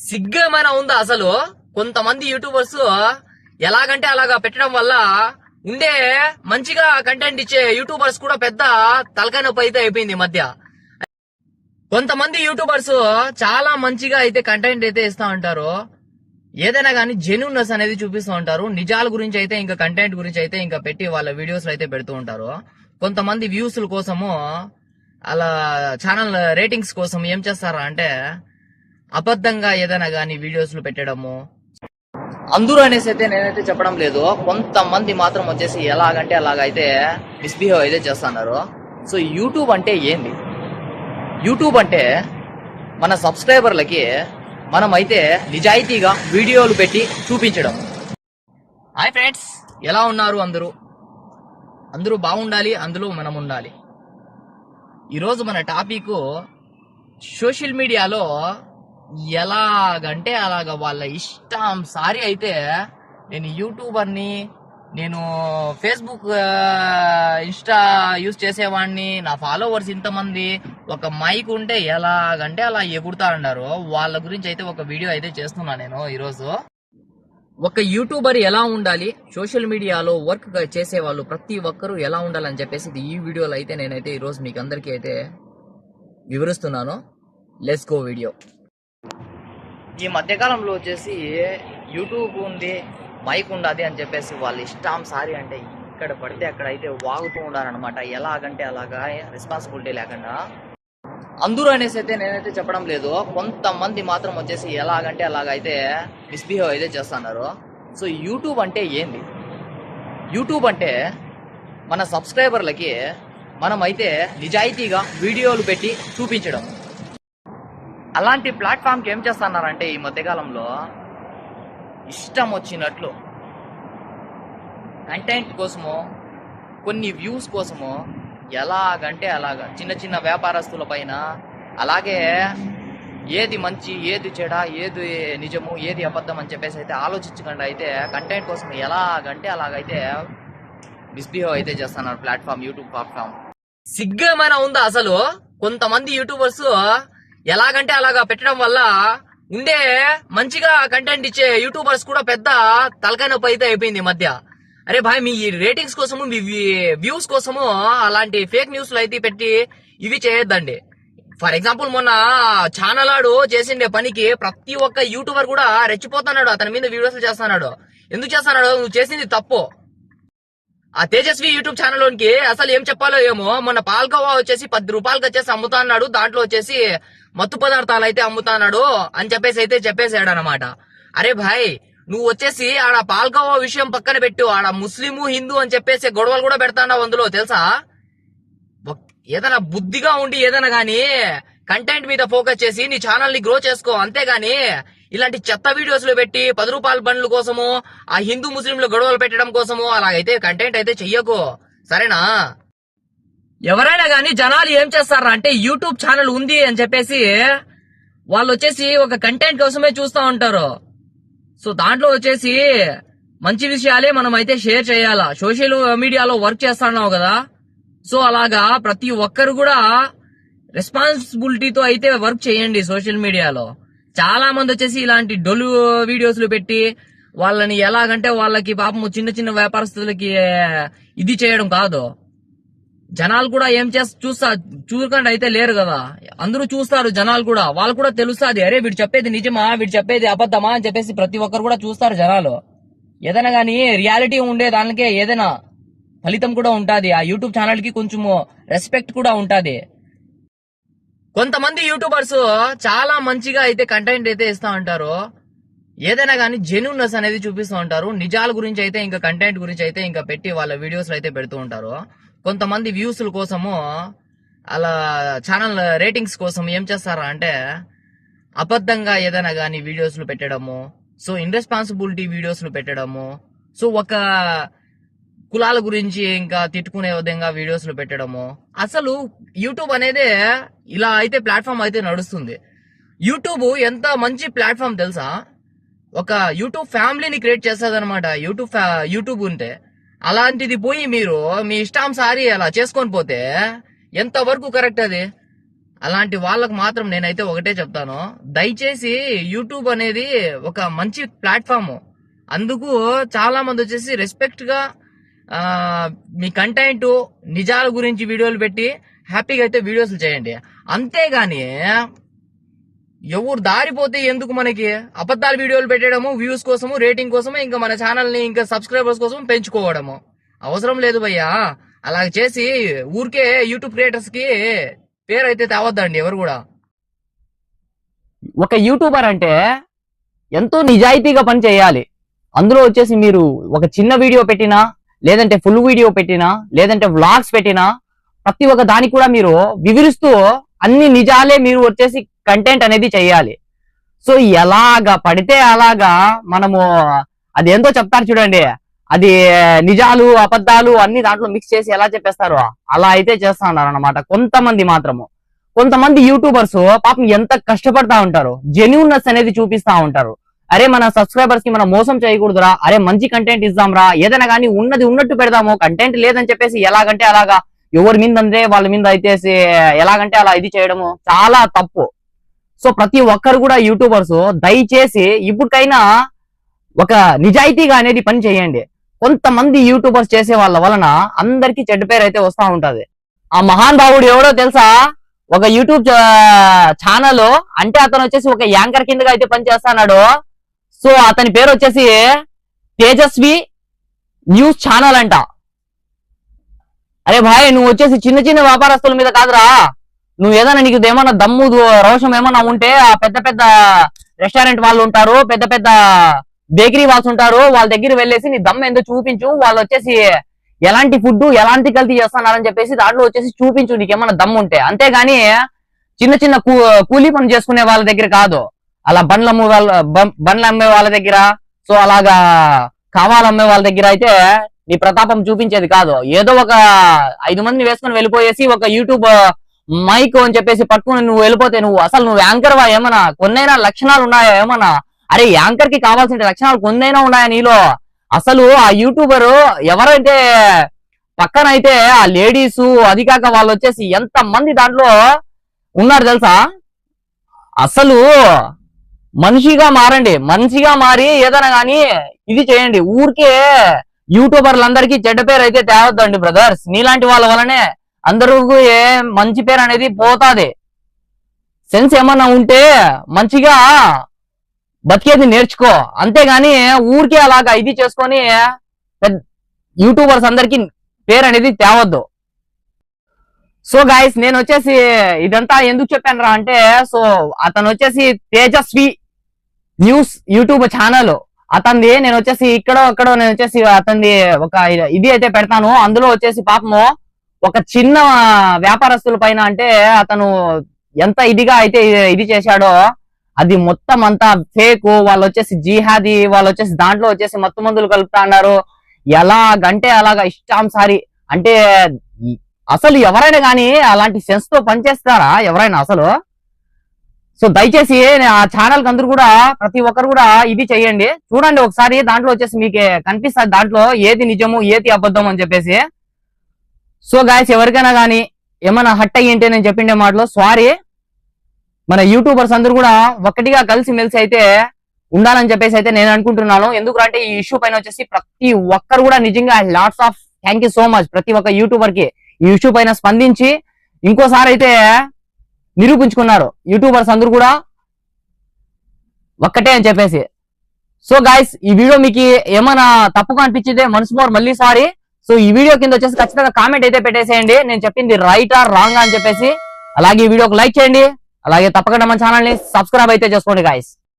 సిగ్గేమైనా ఉందా అసలు? కొంతమంది యూట్యూబర్స్ ఎలాగంటే అలాగా పెట్టడం వల్ల ఉండే మంచిగా కంటెంట్ ఇచ్చే యూట్యూబర్స్ కూడా పెద్ద తలకాయ నొప్పి అయితే అయిపోయింది ఈ మధ్య. కొంతమంది యూట్యూబర్స్ చాలా మంచిగా అయితే కంటెంట్ అయితే ఇస్తా ఉంటారు. ఏదైనా కానీ జెన్యున్నెస్ అనేది చూపిస్తూ ఉంటారు. నిజాల గురించి అయితే ఇంకా కంటెంట్ గురించి అయితే ఇంకా పెట్టి వాళ్ళ వీడియోస్ అయితే పెడుతూ ఉంటారు. కొంతమంది వ్యూస్ కోసము అలా ఛానల్ రేటింగ్స్ కోసం ఏం చేస్తారా అంటే అబద్ధంగా ఏదైనా కానీ వీడియోస్లు పెట్టడము. అందరూ అనేసి అయితే నేనైతే చెప్పడం లేదు. కొంతమంది మాత్రం వచ్చేసి ఎలాగంటే అలాగైతే మిస్బిహేవ్ అయితే చేస్తున్నారు. సో యూట్యూబ్ అంటే ఏంది? యూట్యూబ్ అంటే మన సబ్స్క్రైబర్లకి మనమైతే నిజాయితీగా వీడియోలు పెట్టి చూపించడం. Hi friends! ఎలా ఉన్నారు అందరూ? అందరూ బాగుండాలి అందులో మనం ఉండాలి ఈరోజు మన టాపిక్ సోషల్ మీడియాలో ఎలాగంటే అలాగ వాళ్ళ ఇష్టం సారి అయితే నేను యూట్యూబర్ని నేను ఫేస్బుక్ ఇన్స్టా యూస్ చేసేవాడిని నా ఫాలోవర్స్ ఇంతమంది ఒక మైక్ ఉంటే ఎలాగంటే అలా ఎగురుతారన్నారు వాళ్ళ గురించి అయితే ఒక వీడియో అయితే చేస్తున్నా నేను ఈరోజు. ఒక యూట్యూబర్ ఎలా ఉండాలి? సోషల్ మీడియాలో వర్క్ చేసే వాళ్ళు ప్రతి ఒక్కరూ ఎలా ఉండాలని చెప్పేసి ఈ వీడియోలో అయితే నేనైతే ఈరోజు మీకు అందరికీ అయితే వివరిస్తున్నాను. లెట్స్ గో వీడియో ఈ మధ్యకాలంలో వచ్చేసి యూట్యూబ్ ఉంది మైక్ ఉండదు అని చెప్పేసి వాళ్ళు ఇష్టం సారి అంటే ఇక్కడ పడితే అక్కడ అయితే వాగుతూ ఉండాలన్నమాట ఎలాగంటే అలాగా రెస్పాన్సిబిలిటీ లేకుండా. అందరూ అనేసి అయితే నేనైతే చెప్పడం లేదు. కొంతమంది మాత్రం వచ్చేసి ఎలాగంటే అలాగైతే మిస్బిహేవ్ అయితే చేస్తున్నారు. సో యూట్యూబ్ అంటే ఏంది? యూట్యూబ్ అంటే మన సబ్స్క్రైబర్లకి మనం అయితే నిజాయితీగా వీడియోలు పెట్టి చూపించడం. అలాంటి ప్లాట్ఫామ్కి ఏం చేస్తున్నారంటే ఈ మధ్యకాలంలో ఇష్టం వచ్చినట్లు కంటెంట్ కోసమో కొన్ని వ్యూస్ కోసమో ఎలాగంటే అలాగా చిన్న చిన్న వ్యాపారస్తుల పైన అలాగే ఏది మంచి ఏది చెడ ఏది నిజము ఏది అబద్ధం అని చెప్పేసి అయితే ఆలోచించకుండా అయితే కంటెంట్ కోసం ఎలాగంటే అలాగైతే మిస్బిహేవ్ అయితే చేస్తున్నారు ప్లాట్ఫామ్ యూట్యూబ్ ప్లాట్ఫామ్ సిగ్గేమైనా ఉందా అసలు? కొంతమంది యూట్యూబర్స్ ఎలాగంటే అలాగా పెట్టడం వల్ల ఉండే మంచిగా కంటెంట్ ఇచ్చే యూట్యూబర్స్ కూడా పెద్ద తలకాయ నొప్పి అయితే అయిపోయింది ఈ మధ్య. అరే భాయ్ మీ రేటింగ్స్ కోసము మీ వ్యూస్ కోసము అలాంటి ఫేక్ న్యూస్లు అయితే పెట్టి ఇవి చేయొద్దండి. ఫర్ ఎగ్జాంపుల్ మొన్న ఛానల్ ఆడు చేసిండే పనికి ప్రతి ఒక్క యూట్యూబర్ కూడా రెచ్చిపోతున్నాడు. అతని మీద వీడియోస్ చేస్తున్నాడు. ఎందుకు చేస్తున్నాడు? నువ్వు చేసింది తప్పు. ఆ తేజస్వి యూట్యూబ్ ఛానల్ లోనికి అసలు ఏం చెప్పాలో ఏమో మొన్న పాల్కోవా వచ్చేసి పది రూపాయలకి వచ్చేసి అమ్ముతా అన్నాడు దాంట్లో వచ్చేసి మత్తు పదార్థాలు అయితే అమ్ముతా అన్నాడు అని చెప్పేసి అయితే చెప్పేసాడు అనమాట అరే భాయ్ నువ్వు వచ్చేసి ఆడ పాల్కోవా విషయం పక్కన పెట్టు ఆడ ముస్లిము హిందూ అని చెప్పేసి గొడవలు కూడా పెడతాన్నావు అందులో తెలుసా? ఏదైనా బుద్ధిగా ఉండి ఏదైనా గానీ కంటెంట్ మీద ఫోకస్ చేసి నీ ఛానల్ని గ్రో చేసుకో అంతేగాని ఇలాంటి చెత్త వీడియోస్లో పెట్టి పది రూపాయల బండ్ల కోసము ఆ హిందూ ముస్లింలు గొడవలు పెట్టడం కోసము అలాగైతే కంటెంట్ అయితే చెయ్యకు. సరేనా? ఎవరైనా గానీ జనాలు ఏం చేస్తారా అంటే యూట్యూబ్ ఛానల్ ఉంది అని చెప్పేసి వాళ్ళు వచ్చేసి ఒక కంటెంట్ కోసమే చూస్తూ ఉంటారు. సో దాంట్లో వచ్చేసి మంచి విషయాలే మనం అయితే షేర్ చేయాలా? సోషల్ మీడియాలో వర్క్ చేస్తున్నావు కదా. సో అలాగా ప్రతి ఒక్కరు కూడా రెస్పాన్సిబిలిటీతో అయితే వర్క్ చేయండి సోషల్ మీడియాలో చాలా మంది వచ్చేసి ఇలాంటి డొలు వీడియోస్లు పెట్టి వాళ్ళని ఎలాగంటే వాళ్ళకి పాపం చిన్న చిన్న వ్యాపారస్తులకి ఇది చేయడం కాదు. జనాలు కూడా ఏం చేస్తా చూస్తా చూడకుండా అయితే లేరు కదా. అందరూ చూస్తారు జనాలు కూడా. వాళ్ళు కూడా తెలుస్తుంది అరే వీడు చెప్పేది నిజమా? వీడు చెప్పేది అబద్ధమా? అని చెప్పేసి ప్రతి ఒక్కరు కూడా చూస్తారు జనాలు. ఏదైనా కానీ రియాలిటీ ఉండే దానికే ఏదైనా ఫలితం కూడా ఉంటుంది. ఆ యూట్యూబ్ ఛానల్కి కొంచెము రెస్పెక్ట్ కూడా ఉంటుంది. కొంతమంది యూట్యూబర్స్ చాలా మంచిగా అయితే కంటెంట్ అయితే ఇస్తూ ఉంటారు. ఏదైనా కానీ జెన్యున్నెస్ అనేది చూపిస్తూ ఉంటారు. నిజాల గురించి అయితే ఇంకా కంటెంట్ గురించి అయితే ఇంకా పెట్టి వాళ్ళ వీడియోస్ అయితే పెడుతూ ఉంటారు. కొంతమంది వ్యూస్ల కోసము అలా ఛానల్ రేటింగ్స్ కోసం ఏం చేస్తారా అంటే అబద్ధంగా ఏదైనా కానీ వీడియోస్లు పెట్టడము సో ఇన్రెస్పాన్సిబిలిటీ వీడియోస్లు పెట్టడము సో ఒక కులాల గురించి ఇంకా తిట్టుకునే విధంగా వీడియోస్లు పెట్టడము. అసలు యూట్యూబ్ అనేది ఇలా అయితే ప్లాట్ఫామ్ అయితే నడుస్తుంది. యూట్యూబ్ ఎంత మంచి ప్లాట్ఫామ్ తెలుసా? ఒక యూట్యూబ్ ఫ్యామిలీని క్రియేట్ చేస్తుంది అనమాట యూట్యూబ్ ఫ్యా- యూట్యూబ్ ఉంటే. అలాంటిది పోయి మీరు మీ ఇష్టానుసారి అలా చేసుకొని పోతే ఎంత వరకు కరెక్ట్ అది? అలాంటి వాళ్ళకు మాత్రం నేనైతే ఒకటే చెప్తాను. దయచేసి యూట్యూబ్ అనేది ఒక మంచి ప్లాట్ఫామ్. అందుకు చాలా మంది వచ్చేసి రెస్పెక్ట్గా మీ కంటెంట్ నిజాల గురించి వీడియోలు పెట్టి హ్యాపీగా అయితే వీడియోస్ చేయండి. అంతేగాని ఎవరు దారిపోతే ఎందుకు మనకి అబద్ధాల వీడియోలు పెట్టడము వ్యూస్ కోసము రేటింగ్ కోసము ఇంకా మన ఛానల్ని ఇంకా సబ్స్క్రైబర్స్ కోసం పెంచుకోవడము? అవసరం లేదు భయ్యా. అలా చేసి ఊరికే యూట్యూబ్ క్రియేటర్స్కి పేరు అయితే తేవద్దండి ఎవరు కూడా. ఒక యూట్యూబర్ అంటే ఎంతో నిజాయితీగా పని చేయాలి. అందులో వచ్చేసి మీరు ఒక చిన్న వీడియో పెట్టినా లేదంటే ఫుల్ వీడియో పెట్టినా లేదంటే వ్లాగ్స్ పెట్టినా ప్రతి ఒక్క దానికి కూడా మీరు వివరిస్తూ అన్ని నిజాలే మీరు వచ్చేసి కంటెంట్ అనేది చేయాలి. సో ఎలాగా పడితే అలాగా మనము అదేంతో చెప్తారు చూడండి. అది నిజాలు అబద్ధాలు అన్ని దాంట్లో మిక్స్ చేసి ఎలా చెప్పేస్తారో అలా అయితే చేస్తా ఉన్నారు అనమాట కొంతమంది మాత్రము. కొంతమంది యూట్యూబర్స్ పాపం ఎంత కష్టపడతా ఉంటారు జెన్యున్నెస్ అనేది చూపిస్తా ఉంటారు. అరే మన సబ్స్క్రైబర్స్కి మనం మోసం చేయకూడదురా. అరే మంచి కంటెంట్ ఇద్దాంరా. ఏదైనా కానీ ఉన్నది ఉన్నట్టు పెడదాము. కంటెంట్ లేదని చెప్పేసి ఎలాగంటే అలాగా ఎవరి మీద అంటే వాళ్ళ మీద అయితే ఎలాగంటే అలా ఇది చేయడము చాలా తప్పు. సో ప్రతి ఒక్కరు కూడా యూట్యూబర్స్ దయచేసి ఇప్పటికైనా ఒక నిజాయితీగా అనేది పని చేయండి. కొంతమంది యూట్యూబర్స్ చేసే వాళ్ళ వలన అందరికి చెడ్డ పేరు అయితే వస్తా ఉంటది. ఆ మహాన్ భావుడు ఎవడో తెలుసా? ఒక యూట్యూబ్ ఛానల్ అంటే అతను వచ్చేసి ఒక యాంకర్ కిందగా అయితే పనిచేస్తాడు సో అతని పేరు వచ్చేసి తేజస్వి న్యూస్ ఛానల్ అంట. అరే భాయ్ నువ్వు వచ్చేసి చిన్న చిన్న వ్యాపారస్తుల మీద కాదురా. నువ్వు ఏదైనా నీకు ఏమన్నా దమ్ము రోషం ఏమన్నా ఉంటే ఆ పెద్ద పెద్ద రెస్టారెంట్ వాళ్ళు ఉంటారు పెద్ద పెద్ద బేకరీ వాళ్ళు ఉంటారు వాళ్ళ దగ్గర వెళ్ళేసి నీ దమ్ము ఏందో చూపించు. వాళ్ళు వచ్చేసి ఎలాంటి ఫుడ్ ఎలాంటి కల్తీ చేస్తున్నారని చెప్పేసి దాంట్లో వచ్చేసి చూపించు నీకేమన్నా దమ్ము ఉంటే. అంతేగాని చిన్న చిన్న కూ- కూలీ పని చేసుకునే వాళ్ళ దగ్గర కాదు. అలా బండ్లు అమ్మే వాళ్ళ బండ్లు అమ్మే వాళ్ళ దగ్గర సో అలాగా కావాలు అమ్మే వాళ్ళ దగ్గర అయితే నీ ప్రతాపం చూపించేది కాదు. ఏదో ఒక ఐదు మందిని వేసుకొని వెళ్ళిపోయేసి ఒక యూట్యూబ్ మైక్ అని చెప్పేసి పట్టుకుని నువ్వు వెళ్ళిపోతే నువ్వు అసలు నువ్వు యాంకర్ వా ఏమన్నా? కొన్నైనా లక్షణాలు ఉన్నాయా ఏమన్నా? అరే యాంకర్కి కావాల్సిన లక్షణాలు కొన్నైనా ఉన్నాయా నీలో? అసలు ఆ యూట్యూబర్ ఎవరైతే పక్కన అయితే ఆ లేడీస్ అది కాక వాళ్ళు వచ్చేసి ఎంత మంది దాంట్లో ఉన్నారు తెలుసా? అసలు మనిషిగా మారండి. మనిషిగా మారి ఏదైనా కానీ ఇది చేయండి. ఊరికే యూట్యూబర్లందరికీ చెడ్డ పేరు అయితే తేవద్దండి బ్రదర్స్. నీలాంటి వాళ్ళ వలనే అందరూ ఏ మంచి పేరు అనేది పోతాది. సెన్స్ ఏమన్నా ఉంటే మంచిగా బతికేది నేర్చుకో. అంతేగాని ఊరికే అలాగా ఇది చేసుకొని యూట్యూబర్స్ అందరికి పేరు అనేది తేవద్దు. సో గాయస్ నేను వచ్చేసి ఇదంతా ఎందుకు చెప్పాను రా అంటే సో అతను వచ్చేసి తేజస్వి న్యూస్ యూట్యూబ్ ఛానల్. అతనిది నేను వచ్చేసి ఇక్కడ అక్కడ నేను వచ్చేసి అతనిది ఒక ఇది అయితే పెడతాను. అందులో వచ్చేసి పాపము ఒక చిన్న వ్యాపారస్తుల పైన అంటే అతను ఎంత ఇదిగా అయితే ఇది చేశాడో అది మొత్తం అంతా ఫేక్ వాళ్ళు వచ్చేసి జిహాది వాళ్ళు వచ్చేసి దాంట్లో వచ్చేసి మత్తు మందులు కలుపుతా అన్నారు. ఎలాగంటే అలాగా ఇష్టాంసారి. అంటే అసలు ఎవరైనా కానీ అలాంటి సెన్స్తో పనిచేస్తారా ఎవరైనా అసలు? సో దయచేసి ఆ ఛానల్కి అందరూ కూడా ప్రతి ఒక్కరు కూడా ఇది చేయండి. చూడండి ఒకసారి దాంట్లో వచ్చేసి మీకు కనిపిస్తుంది దాంట్లో ఏది నిజము ఏది అబద్ధం అని చెప్పేసి. సో గాయస్ ఎవరికైనా కానీ ఏమైనా హట్ అయ్యింటే నేను చెప్పిండే మాటలో సారీ మన యూట్యూబర్స్ అందరూ కూడా ఒకటిగా కలిసి మెలిసి అయితే ఉండాలని చెప్పేసి అయితే నేను అనుకుంటున్నాను. ఎందుకంటే ఈ ఇష్యూ పైన వచ్చేసి ప్రతి ఒక్కరు కూడా నిజంగా lots of thank you so much ప్రతి ఒక్క యూట్యూబర్కి. ఈ ఇష్యూ పైన స్పందించి ఇంకోసారి అయితే నిరూపించుకున్నారు యూట్యూబర్స్ అందరూ కూడా ఒక్కటే అని చెప్పేసి. సో గాయస్ ఈ వీడియో మీకు ఏమైనా తప్పుగా అనిపించిందే మనసుమోర్ మోర్ మళ్ళీ సో ఈ వీడియో కింద వచ్చేసి ఖచ్చితంగా కామెంట్ అయితే పెట్టేసేయండి. నేను చెప్పింది రైట్ ఆర్ రాంగ్ అని చెప్పేసి. అలాగే ఈ వీడియోకి లైక్ చేయండి. అలాగే తప్పకుండా మన ఛానల్ని సబ్స్క్రైబ్ అయితే చేసుకోండి గాయస్